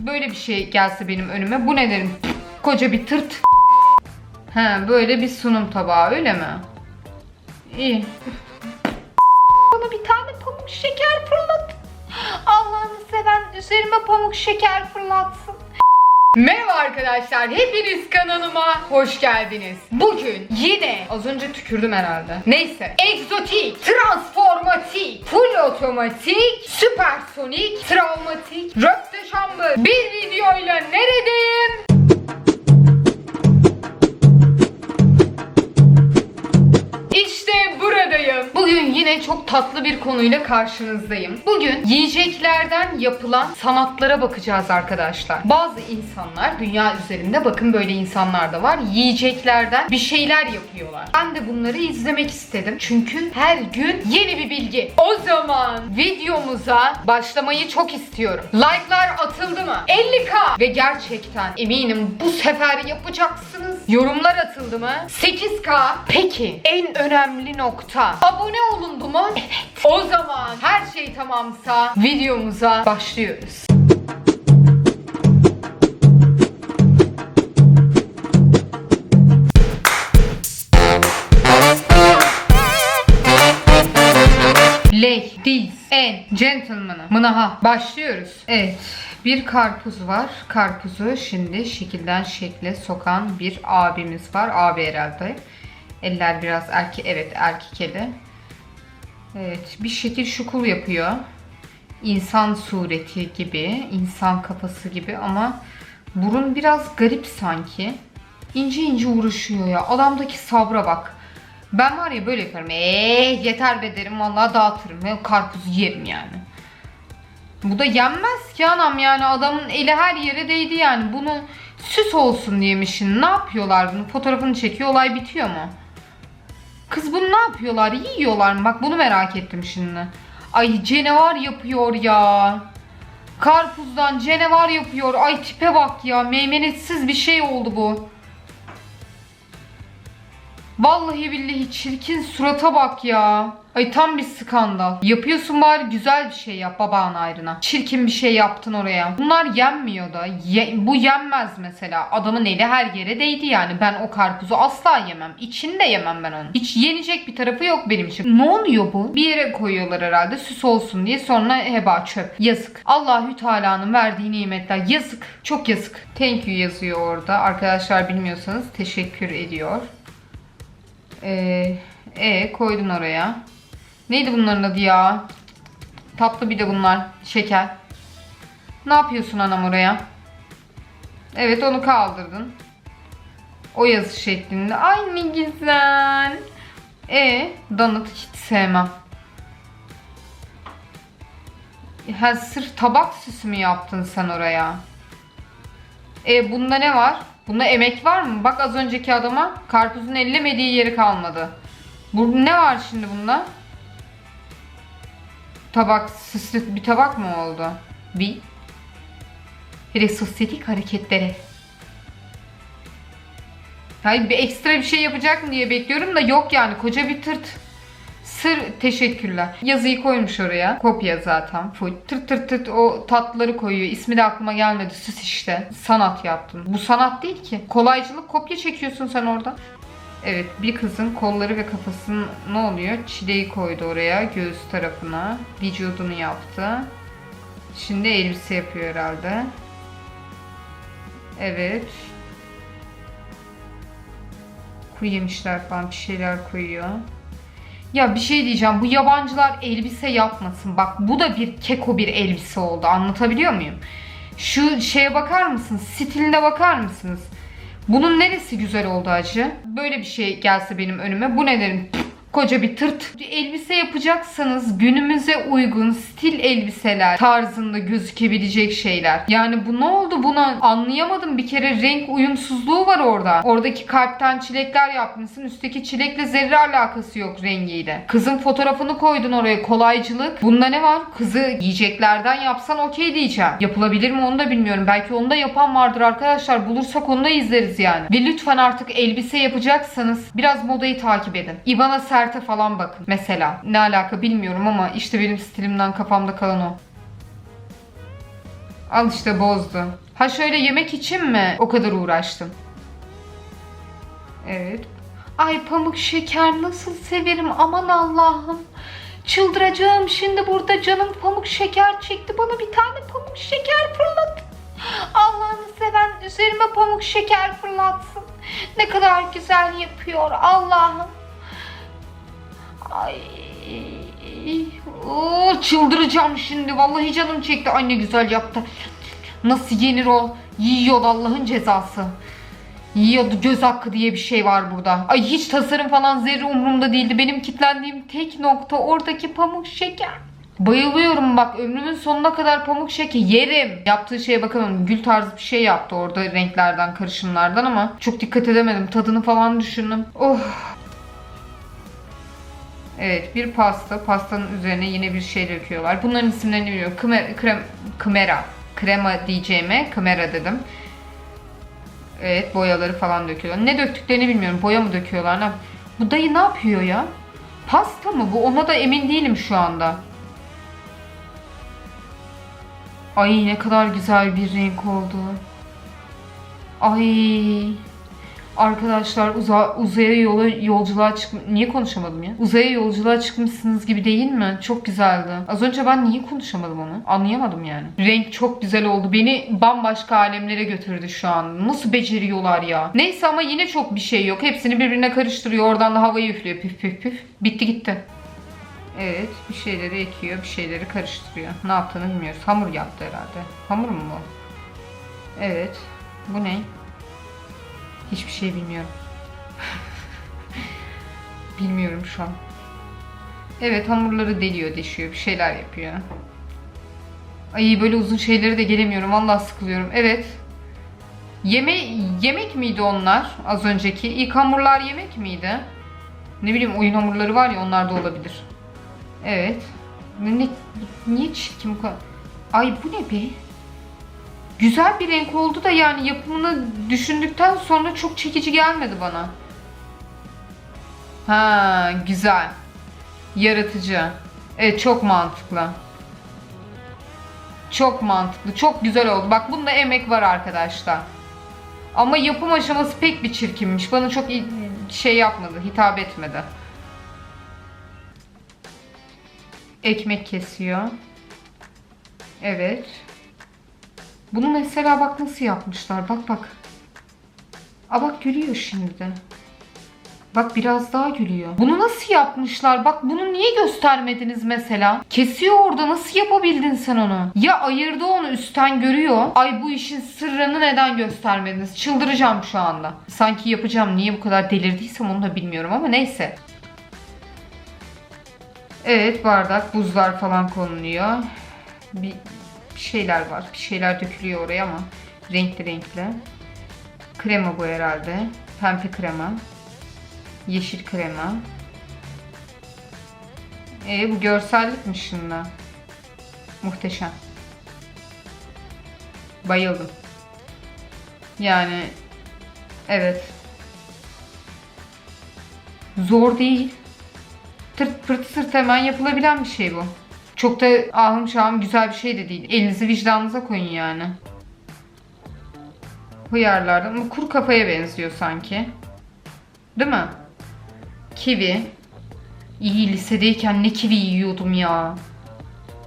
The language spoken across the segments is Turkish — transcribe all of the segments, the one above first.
Böyle bir şey gelse benim önüme bu ne derim? Koca bir tırt. He böyle bir sunum tabağı öyle mi? İyi. Bana bir tane pamuk şeker fırlat. Allah'ını seven üzerime pamuk şeker fırlatsın. Merhaba arkadaşlar, hepiniz kanalıma hoş geldiniz. Bugün yine, az önce tükürdüm herhalde. Neyse, egzotik, transformatik, full otomatik, süpersonik, travmatik, röpte şambı bir videoyla neredeyim? Yine çok tatlı bir konuyla karşınızdayım. Bugün yiyeceklerden yapılan sanatlara bakacağız arkadaşlar. Bazı insanlar dünya üzerinde bakın böyle insanlar da var. Yiyeceklerden bir şeyler yapıyorlar. Ben de bunları izlemek istedim. Çünkü her gün yeni bir bilgi. O zaman videomuza başlamayı çok istiyorum. Like'lar atıldı mı? 50k ve gerçekten eminim bu sefer yapacaksınız. Yorumlar atıldı mı? 8k. Peki en önemli nokta abone olundu mu? Evet. O zaman her şey tamamsa videomuza başlıyoruz. Ladies and gentlemen'ı mınaha başlıyoruz. Evet bir karpuz var. Karpuzu şimdi şekilden şekle sokan bir abimiz var. Abi herhalde. Eller biraz erkek evet erkek eli. Evet bir şekil şukul yapıyor. İnsan sureti gibi, insan kafası gibi ama burun biraz garip sanki. İnce ince uğraşıyor ya. Adamdaki sabra bak. Ben var ya böyle yaparım. Eee yeter be derim vallahi dağıtırım. ve karpuzu yerim yani. Bu da yenmez ki anam yani adamın eli her yere değdi yani. Bunu süs olsun diyemişsin. Ne yapıyorlar bunu? Fotoğrafını çekiyor olay bitiyor mu? Kız bunu ne yapıyorlar? Yiyorlar mı? Bak bunu merak ettim şimdi. Ay canavar yapıyor ya. Karpuzdan canavar yapıyor. Ay tipe bak ya. Meymenetsiz bir şey oldu bu. Vallahi billahi çirkin surata bak ya. Ay tam bir skandal. Yapıyorsun bari güzel bir şey yap babağın ayrına. Çirkin bir şey yaptın oraya. Bunlar yenmiyor da. Ye- bu yenmez mesela. Adamın eli her yere değdi yani. Ben o karpuzu asla yemem. İçini de yemem ben onu. Hiç yenecek bir tarafı yok benim için. Ne oluyor bu? Bir yere koyuyorlar herhalde süs olsun diye. Sonra heba çöp. Yazık. Allahü Teala'nın verdiği nimetler. Yazık. Çok yazık. Thank you yazıyor orada. Arkadaşlar bilmiyorsanız teşekkür ediyor. Ee, e koydun oraya. Neydi bunların adı ya? Tatlı bir de bunlar. Şeker. Ne yapıyorsun anam oraya? Evet onu kaldırdın. O yazı şeklinde. Ay ne güzel. E donut hiç sevmem. Ha sırf tabak süsü mü yaptın sen oraya? E bunda ne var? Bunda emek var mı? Bak az önceki adama karpuzun ellemediği yeri kalmadı. Bu ne var şimdi bunda? Tabak süslü bir tabak mı oldu? Bir. De sosyetik hareketlere. Hayır bir ekstra bir şey yapacak mı diye bekliyorum da yok yani koca bir tırt. Sır teşekkürler. Yazıyı koymuş oraya. Kopya zaten full. Tırt tırt tırt o tatlıları koyuyor. İsmi de aklıma gelmedi. Süs işte. Sanat yaptın. Bu sanat değil ki. Kolaycılık kopya çekiyorsun sen orada. Evet bir kızın kolları ve kafasının ne oluyor? Çileği koydu oraya göğüs tarafına. Vücudunu yaptı. Şimdi elbise yapıyor herhalde. Evet. Kuru yemişler falan bir şeyler koyuyor. Ya bir şey diyeceğim. Bu yabancılar elbise yapmasın. Bak bu da bir keko bir elbise oldu. Anlatabiliyor muyum? Şu şeye bakar mısınız? Stiline bakar mısınız? Bunun neresi güzel oldu acı? Böyle bir şey gelse benim önüme bu ne derim? Koca bir tırt. Elbise yapacaksanız günümüze uygun stil elbiseler tarzında gözükebilecek şeyler. Yani bu ne oldu buna anlayamadım. Bir kere renk uyumsuzluğu var orada. Oradaki kalpten çilekler yapmışsın. Üstteki çilekle zerre alakası yok rengiyle. Kızın fotoğrafını koydun oraya kolaycılık. Bunda ne var? Kızı yiyeceklerden yapsan okey diyeceğim. Yapılabilir mi onu da bilmiyorum. Belki onu da yapan vardır arkadaşlar. Bulursak onu da izleriz yani. Ve lütfen artık elbise yapacaksanız biraz modayı takip edin. Ivana Sert'e falan bakın mesela. Ne alaka bilmiyorum ama işte benim stilimden kafamda kalan o. Al işte bozdu. Ha şöyle yemek için mi o kadar uğraştın? Evet. Ay pamuk şeker nasıl severim aman Allah'ım. Çıldıracağım şimdi burada canım pamuk şeker çekti. Bana bir tane pamuk şeker fırlat. Allah'ını seven üzerime pamuk şeker fırlatsın. Ne kadar güzel yapıyor Allah'ım. Ay. Oo, çıldıracağım şimdi. Vallahi canım çekti. Ay ne güzel yaptı. Nasıl yenir o? Yiyor Allah'ın cezası. Yiyordu göz hakkı diye bir şey var burada. Ay hiç tasarım falan zerre umurumda değildi. Benim kitlendiğim tek nokta oradaki pamuk şeker. Bayılıyorum bak ömrümün sonuna kadar pamuk şeker yerim. Yaptığı şeye bakalım gül tarzı bir şey yaptı orada renklerden karışımlardan ama çok dikkat edemedim. Tadını falan düşündüm. Oh Evet bir pasta. Pastanın üzerine yine bir şey döküyorlar. Bunların isimlerini bilmiyorum. Kımer, krem, kımera. Krema diyeceğime kımera dedim. Evet boyaları falan döküyorlar. Ne döktüklerini bilmiyorum. Boya mı döküyorlar? Ne? Bu dayı ne yapıyor ya? Pasta mı bu? Ona da emin değilim şu anda. Ay ne kadar güzel bir renk oldu. Ay. Arkadaşlar uza, uzaya yola, yolculuğa çık... Niye konuşamadım ya? Uzaya yolculuğa çıkmışsınız gibi değil mi? Çok güzeldi. Az önce ben niye konuşamadım onu? Anlayamadım yani. Renk çok güzel oldu. Beni bambaşka alemlere götürdü şu an. Nasıl beceriyorlar ya? Neyse ama yine çok bir şey yok. Hepsini birbirine karıştırıyor. Oradan da havayı üflüyor. Püf püf püf. Bitti gitti. Evet bir şeyleri ekiyor. Bir şeyleri karıştırıyor. Ne yaptığını bilmiyoruz. Hamur yaptı herhalde. Hamur mu bu? Evet. Bu ne? Hiçbir şey bilmiyorum. bilmiyorum şu an. Evet hamurları deliyor, deşiyor, bir şeyler yapıyor. Ay böyle uzun şeyleri de gelemiyorum. Vallahi sıkılıyorum. Evet. Yeme yemek miydi onlar az önceki? İlk hamurlar yemek miydi? Ne bileyim oyun hamurları var ya onlar da olabilir. Evet. Ne, niye çirkin bu kadar? Ay bu ne be? Güzel bir renk oldu da yani yapımını düşündükten sonra çok çekici gelmedi bana. Ha güzel. Yaratıcı. Evet çok mantıklı. Çok mantıklı. Çok güzel oldu. Bak bunda emek var arkadaşlar. Ama yapım aşaması pek bir çirkinmiş. Bana çok şey yapmadı. Hitap etmedi. Ekmek kesiyor. Evet. Bunu mesela bak nasıl yapmışlar. Bak bak. Aa bak gülüyor şimdi de. Bak biraz daha gülüyor. Bunu nasıl yapmışlar? Bak bunu niye göstermediniz mesela? Kesiyor orada nasıl yapabildin sen onu? Ya ayırdı onu üstten görüyor. Ay bu işin sırrını neden göstermediniz? Çıldıracağım şu anda. Sanki yapacağım. Niye bu kadar delirdiysem onu da bilmiyorum ama neyse. Evet bardak, buzlar falan konuluyor. Bir şeyler var. Bir şeyler dökülüyor oraya ama renkli renkli. Krema bu herhalde. Pembe krema. Yeşil krema. E bu görsellik mi şimdi? Muhteşem. Bayıldım. Yani evet. Zor değil. Tırt pırt sırt hemen yapılabilen bir şey bu. Çok da ahım şahım güzel bir şey de değil. Elinizi vicdanınıza koyun yani. Hıyarlardan ama kuru kafaya benziyor sanki. Değil mi? Kivi. İyi lisedeyken ne kivi yiyordum ya.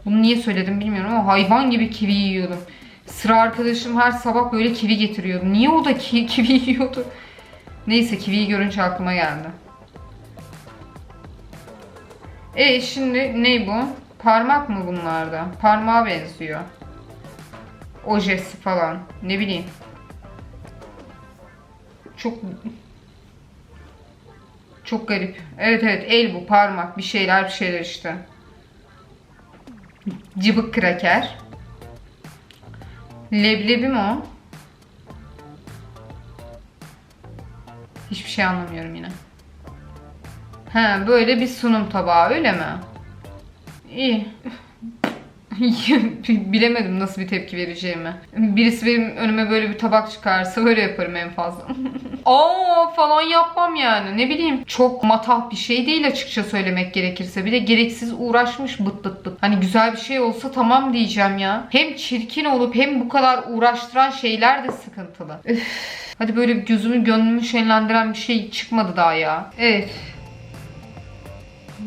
Bunu niye söyledim bilmiyorum ama hayvan gibi kivi yiyordum. Sıra arkadaşım her sabah böyle kivi getiriyordu. Niye o da ki kivi yiyordu? Neyse kiviyi görünce aklıma geldi. E şimdi ne bu? Parmak mı bunlarda? Parmağa benziyor. Ojesi falan. Ne bileyim. Çok çok garip. Evet evet el bu parmak bir şeyler bir şeyler işte. Cıbık kraker. Leblebi mi o? Hiçbir şey anlamıyorum yine. He böyle bir sunum tabağı öyle mi? İyi. Bilemedim nasıl bir tepki vereceğimi. Birisi benim önüme böyle bir tabak çıkarsa böyle yaparım en fazla. Aa falan yapmam yani. Ne bileyim çok matah bir şey değil açıkça söylemek gerekirse. Bir de gereksiz uğraşmış bıt bıt bıt. Hani güzel bir şey olsa tamam diyeceğim ya. Hem çirkin olup hem bu kadar uğraştıran şeyler de sıkıntılı. Hadi böyle gözümü gönlümü şenlendiren bir şey çıkmadı daha ya. Evet.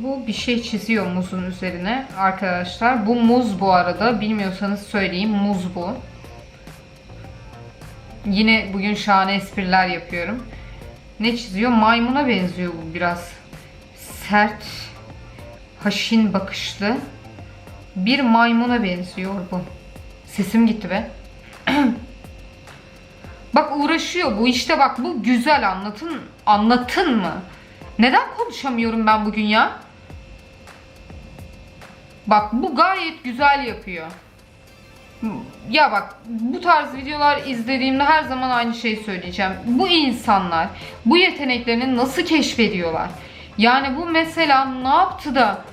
Bu bir şey çiziyor muzun üzerine arkadaşlar. Bu muz bu arada. Bilmiyorsanız söyleyeyim. Muz bu. Yine bugün şahane espriler yapıyorum. Ne çiziyor? Maymuna benziyor bu biraz. Sert, haşin bakışlı. Bir maymuna benziyor bu. Sesim gitti be. bak uğraşıyor bu işte bak bu güzel anlatın anlatın mı? Neden konuşamıyorum ben bugün ya? Bak bu gayet güzel yapıyor. Ya bak bu tarz videolar izlediğimde her zaman aynı şeyi söyleyeceğim. Bu insanlar bu yeteneklerini nasıl keşfediyorlar? Yani bu mesela ne yaptı da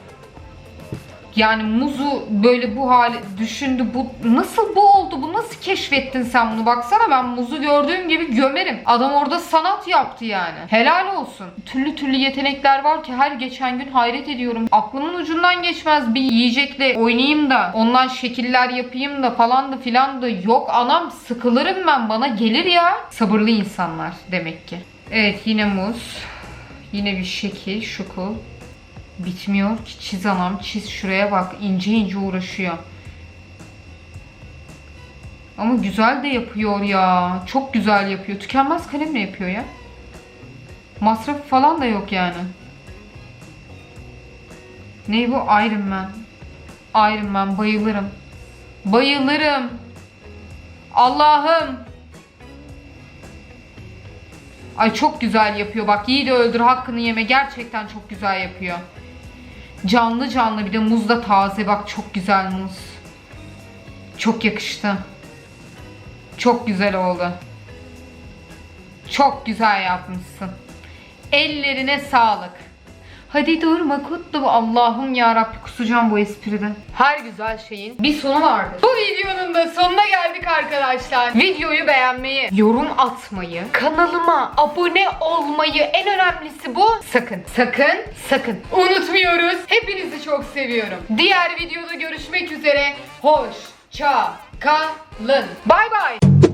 yani muzu böyle bu hale düşündü. Bu nasıl bu oldu? Bu nasıl keşfettin sen bunu? Baksana ben muzu gördüğüm gibi gömerim. Adam orada sanat yaptı yani. Helal olsun. Türlü türlü yetenekler var ki her geçen gün hayret ediyorum. Aklımın ucundan geçmez bir yiyecekle oynayayım da ondan şekiller yapayım da falan da filan da yok anam sıkılırım ben bana gelir ya. Sabırlı insanlar demek ki. Evet yine muz. Yine bir şekil, şukul. Bitmiyor ki çiz anam çiz şuraya bak ince ince uğraşıyor. Ama güzel de yapıyor ya. Çok güzel yapıyor. Tükenmez kalemle yapıyor ya. Masrafı falan da yok yani. Ne bu? Iron Man. Iron Man bayılırım. Bayılırım. Allah'ım. Ay çok güzel yapıyor bak. Yiğit öldür hakkını yeme. Gerçekten çok güzel yapıyor. Canlı canlı bir de muz da taze bak çok güzel muz. Çok yakıştı. Çok güzel oldu. Çok güzel yapmışsın. Ellerine sağlık. Hadi durma kutlu Allah'ım ya Rabbi kusacağım bu espriden. Her güzel şeyin bir sonu vardır. Bu videonun da sonuna geldik arkadaşlar. Videoyu beğenmeyi, yorum atmayı, kanalıma abone olmayı en önemlisi bu. Sakın, sakın, sakın unutmuyoruz. Hepinizi çok seviyorum. Diğer videoda görüşmek üzere. Hoşça kalın. Bay bay.